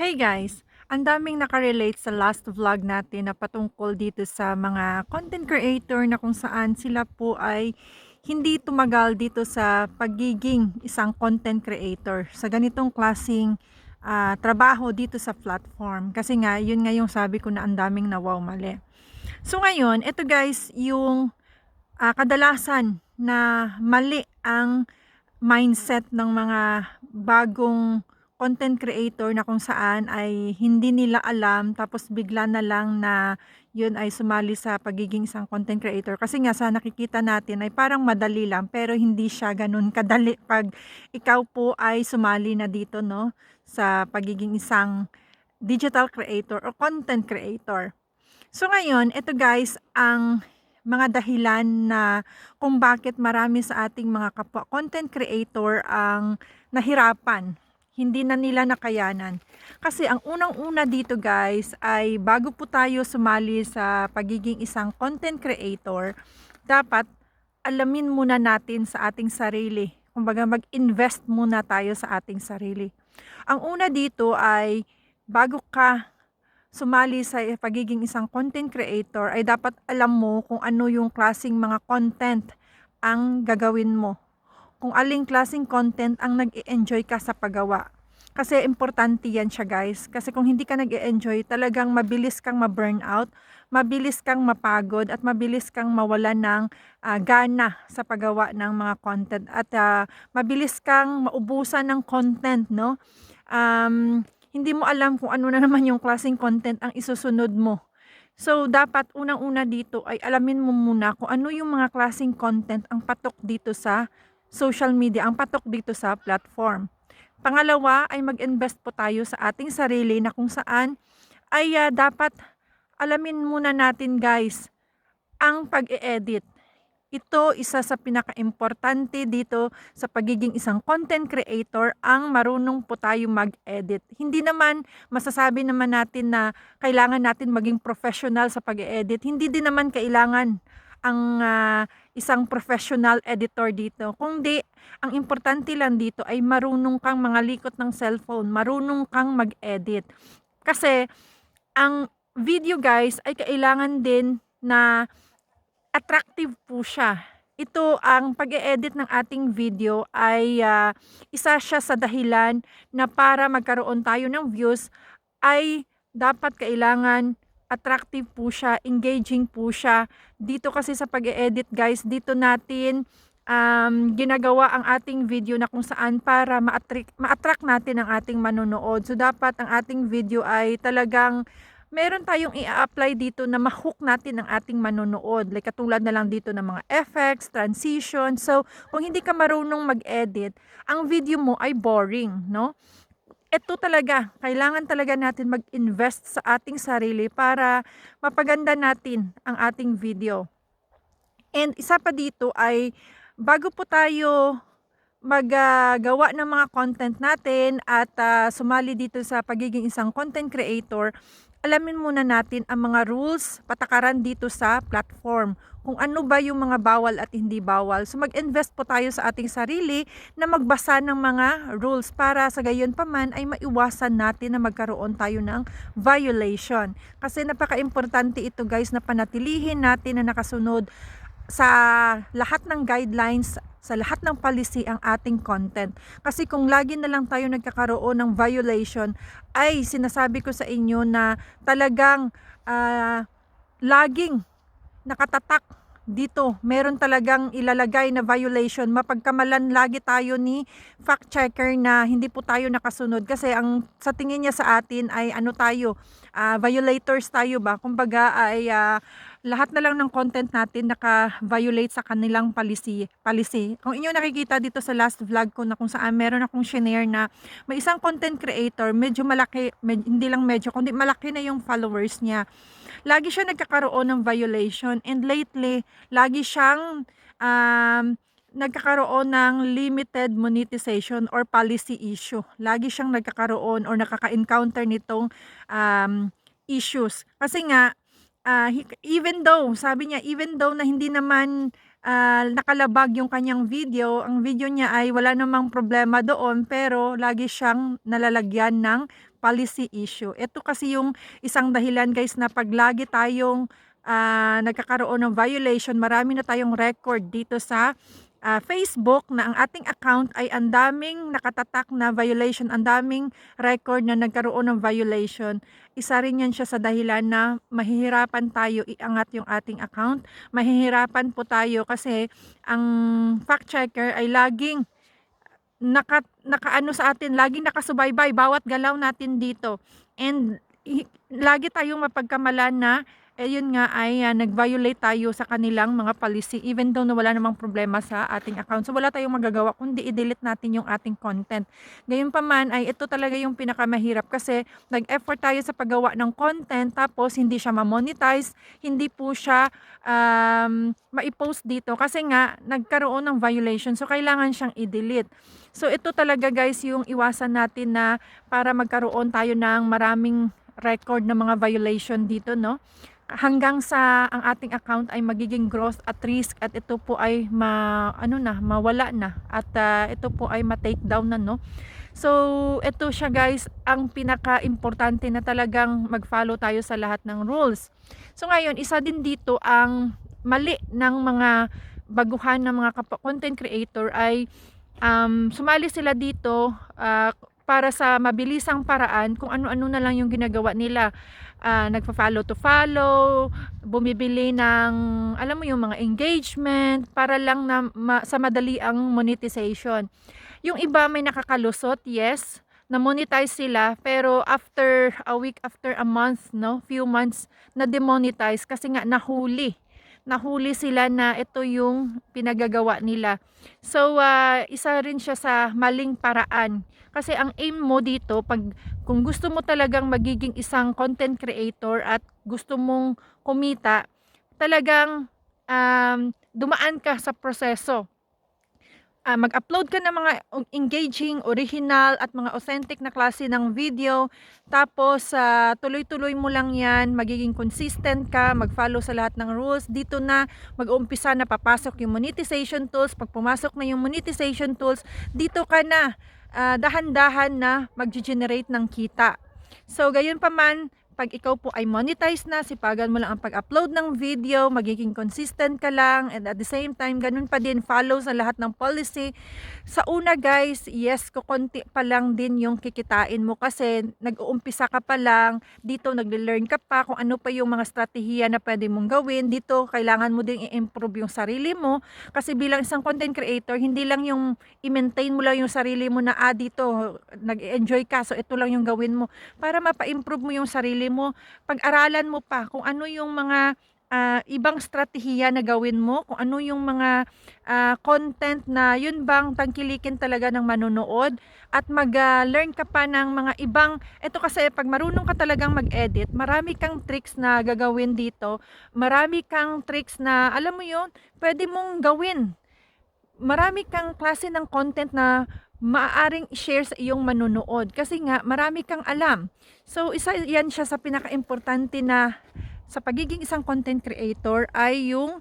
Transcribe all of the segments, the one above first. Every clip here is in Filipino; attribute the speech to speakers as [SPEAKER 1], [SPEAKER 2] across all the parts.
[SPEAKER 1] Hey guys! Ang daming nakarelate sa last vlog natin na patungkol dito sa mga content creator na kung saan sila po ay hindi tumagal dito sa pagiging isang content creator sa ganitong klasing ah, trabaho dito sa platform. Kasi nga, yun nga yung sabi ko na ang daming nawaw mali. So ngayon, ito guys, yung ah, kadalasan na mali ang mindset ng mga bagong content creator na kung saan ay hindi nila alam tapos bigla na lang na yun ay sumali sa pagiging isang content creator. Kasi nga sa nakikita natin ay parang madali lang pero hindi siya ganun kadali pag ikaw po ay sumali na dito no sa pagiging isang digital creator o content creator. So ngayon, ito guys ang mga dahilan na kung bakit marami sa ating mga kapwa content creator ang nahirapan hindi na nila nakayanan. Kasi ang unang-una dito guys ay bago po tayo sumali sa pagiging isang content creator, dapat alamin muna natin sa ating sarili. Kumbaga mag-invest muna tayo sa ating sarili. Ang una dito ay bago ka sumali sa pagiging isang content creator ay dapat alam mo kung ano yung klasing mga content ang gagawin mo kung aling klaseng content ang nag-enjoy ka sa paggawa. Kasi importante yan siya guys. Kasi kung hindi ka nag-enjoy, talagang mabilis kang ma-burnout, mabilis kang mapagod, at mabilis kang mawala ng ah, gana sa paggawa ng mga content. At ah, mabilis kang maubusan ng content, no? Um, hindi mo alam kung ano na naman yung klaseng content ang isusunod mo. So, dapat unang-una dito ay alamin mo muna kung ano yung mga klaseng content ang patok dito sa social media, ang patok dito sa platform. Pangalawa ay mag-invest po tayo sa ating sarili na kung saan ay ah, dapat alamin muna natin guys ang pag-e-edit. Ito isa sa pinaka-importante dito sa pagiging isang content creator ang marunong po tayo mag-edit. Hindi naman masasabi naman natin na kailangan natin maging professional sa pag-edit. Hindi din naman kailangan ang ah, isang professional editor dito. Kundi, ang importante lang dito ay marunong kang mga likot ng cellphone, marunong kang mag-edit. Kasi, ang video guys ay kailangan din na attractive po siya. Ito ang pag-e-edit ng ating video ay ah, isa siya sa dahilan na para magkaroon tayo ng views ay dapat kailangan attractive po siya, engaging po siya. Dito kasi sa pag-e-edit guys, dito natin um, ginagawa ang ating video na kung saan para ma-attract, ma-attract natin ang ating manonood. So dapat ang ating video ay talagang meron tayong i-apply dito na ma-hook natin ang ating manonood. Like katulad na lang dito ng mga effects, transition. So kung hindi ka marunong mag-edit, ang video mo ay boring, no? Ito talaga, kailangan talaga natin mag-invest sa ating sarili para mapaganda natin ang ating video. And isa pa dito ay bago po tayo maggawa ng mga content natin at ah, sumali dito sa pagiging isang content creator, alamin muna natin ang mga rules, patakaran dito sa platform. Kung ano ba yung mga bawal at hindi bawal. So mag-invest po tayo sa ating sarili na magbasa ng mga rules para sa gayon pa man ay maiwasan natin na magkaroon tayo ng violation. Kasi napaka-importante ito guys na panatilihin natin na nakasunod sa lahat ng guidelines, sa lahat ng policy ang ating content. Kasi kung lagi na lang tayo nagkakaroon ng violation, ay sinasabi ko sa inyo na talagang ah, laging nakatatak dito. Meron talagang ilalagay na violation. Mapagkamalan lagi tayo ni fact checker na hindi po tayo nakasunod. Kasi ang sa tingin niya sa atin ay ano tayo, ah, violators tayo ba? Kumbaga ay ah, lahat na lang ng content natin naka-violate sa kanilang policy. policy. Kung inyo nakikita dito sa last vlog ko na kung saan meron akong share na may isang content creator, medyo malaki, med- hindi lang medyo, kundi malaki na yung followers niya. Lagi siya nagkakaroon ng violation and lately, lagi siyang um, nagkakaroon ng limited monetization or policy issue. Lagi siyang nagkakaroon or nakaka-encounter nitong um, issues. Kasi nga, ah, even though, sabi niya, even though na hindi naman ah, nakalabag yung kanyang video, ang video niya ay wala namang problema doon, pero lagi siyang nalalagyan ng policy issue. Ito kasi yung isang dahilan guys na pag lagi tayong ah, nagkakaroon ng violation, marami na tayong record dito sa ah, Facebook na ang ating account ay ang daming nakatatak na violation, ang daming record na nagkaroon ng violation. Isa rin yan siya sa dahilan na mahihirapan tayo iangat yung ating account. Mahihirapan po tayo kasi ang fact checker ay laging naka, nakaano sa atin, laging nakasubaybay bawat galaw natin dito. And lagi tayong mapagkamalan na eh yun nga ay ah, nag-violate tayo sa kanilang mga policy even though na wala namang problema sa ating account. So wala tayong magagawa kundi i-delete natin yung ating content. Gayunpaman ay ito talaga yung pinakamahirap kasi nag-effort tayo sa paggawa ng content tapos hindi siya ma-monetize, hindi po siya um, ma-post dito kasi nga nagkaroon ng violation so kailangan siyang i-delete. So ito talaga guys yung iwasan natin na para magkaroon tayo ng maraming record ng mga violation dito no hanggang sa ang ating account ay magiging growth at risk at ito po ay ma ano na mawala na at ah, ito po ay ma-take down na no So, ito siya guys, ang pinaka-importante na talagang mag-follow tayo sa lahat ng rules. So, ngayon, isa din dito ang mali ng mga baguhan ng mga content creator ay um, sumali sila dito ah, para sa mabilisang paraan kung ano-ano na lang yung ginagawa nila. Ah, nagpa-follow to follow, bumibili ng, alam mo yung mga engagement, para lang na ma- sa madali ang monetization. Yung iba may nakakalusot, yes, na monetize sila, pero after a week, after a month, no, few months, na demonetize kasi nga nahuli. Nahuli sila na ito yung pinagagawa nila. So, ah, isa rin siya sa maling paraan. Kasi ang aim mo dito, pag kung gusto mo talagang magiging isang content creator at gusto mong kumita, talagang um, dumaan ka sa proseso. Ah, mag-upload ka ng mga engaging, original at mga authentic na klase ng video. Tapos ah, tuloy-tuloy mo lang 'yan, magiging consistent ka, mag-follow sa lahat ng rules. Dito na mag-uumpisa na papasok yung monetization tools. Pag pumasok na yung monetization tools, dito ka na ah, dahan-dahan na mag-generate ng kita. So, gayon pa man, pag ikaw po ay monetize na, sipagan mo lang ang pag-upload ng video, magiging consistent ka lang, and at the same time, ganun pa din, follow sa lahat ng policy. Sa una guys, yes, kukunti pa lang din yung kikitain mo kasi nag-uumpisa ka pa lang, dito nagle-learn ka pa kung ano pa yung mga strategiya na pwede mong gawin. Dito, kailangan mo din i-improve yung sarili mo kasi bilang isang content creator, hindi lang yung i-maintain mo lang yung sarili mo na ah, dito, nag-enjoy ka, so ito lang yung gawin mo. Para mapa-improve mo yung sarili mo, pag-aralan mo pa kung ano yung mga ah, ibang strategiya na gawin mo, kung ano yung mga ah, content na yun bang tangkilikin talaga ng manonood at mag-learn ka pa ng mga ibang, ito kasi pag marunong ka talagang mag-edit, marami kang tricks na gagawin dito, marami kang tricks na, alam mo yun, pwede mong gawin. Marami kang klase ng content na maaaring i-share sa iyong manunood kasi nga marami kang alam. So isa yan siya sa pinaka-importante na sa pagiging isang content creator ay yung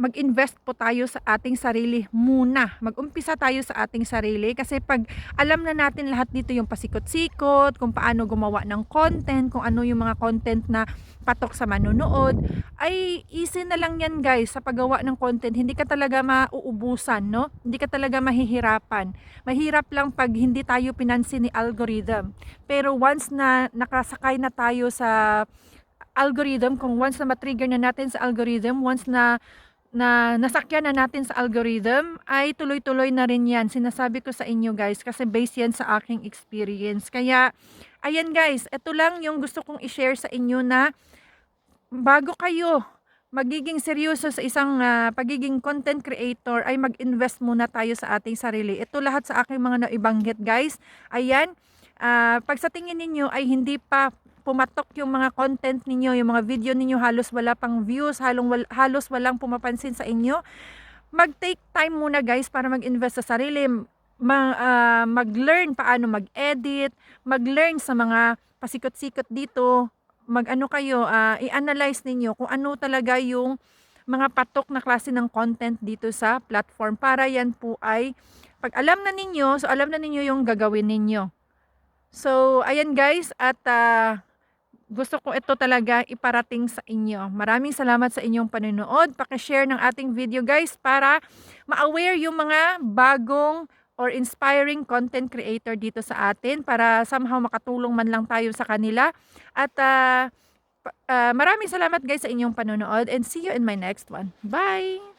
[SPEAKER 1] mag-invest po tayo sa ating sarili muna. Mag-umpisa tayo sa ating sarili kasi pag alam na natin lahat dito yung pasikot-sikot, kung paano gumawa ng content, kung ano yung mga content na patok sa manunood, ay easy na lang yan guys sa paggawa ng content. Hindi ka talaga mauubusan, no? Hindi ka talaga mahihirapan. Mahirap lang pag hindi tayo pinansin ni algorithm. Pero once na nakasakay na tayo sa algorithm, kung once na matrigger na natin sa algorithm, once na na nasakyan na natin sa algorithm, ay tuloy-tuloy na rin yan. Sinasabi ko sa inyo guys, kasi based yan sa aking experience. Kaya, ayan guys, ito lang yung gusto kong i-share sa inyo na bago kayo magiging seryoso sa isang ah, pagiging content creator ay mag-invest muna tayo sa ating sarili. Ito lahat sa aking mga naibanggit guys. Ayan, ah, pag sa tingin ninyo ay hindi pa pumatok yung mga content ninyo, yung mga video ninyo halos wala pang views, halong wal- halos walang pumapansin sa inyo, mag-take time muna guys para mag-invest sa sarili, ma- ah, mag-learn paano mag-edit, mag-learn sa mga pasikot-sikot dito, mag-ano kayo, ah, i-analyze ninyo kung ano talaga yung mga patok na klase ng content dito sa platform para yan po ay pag alam na ninyo, so alam na ninyo yung gagawin ninyo. So, ayan guys, at ah, gusto ko ito talaga iparating sa inyo. Maraming salamat sa inyong panonood. Pakishare ng ating video guys para ma-aware yung mga bagong or inspiring content creator dito sa atin para somehow makatulong man lang tayo sa kanila. At pa- ah, maraming salamat guys sa inyong panonood and see you in my next one. Bye!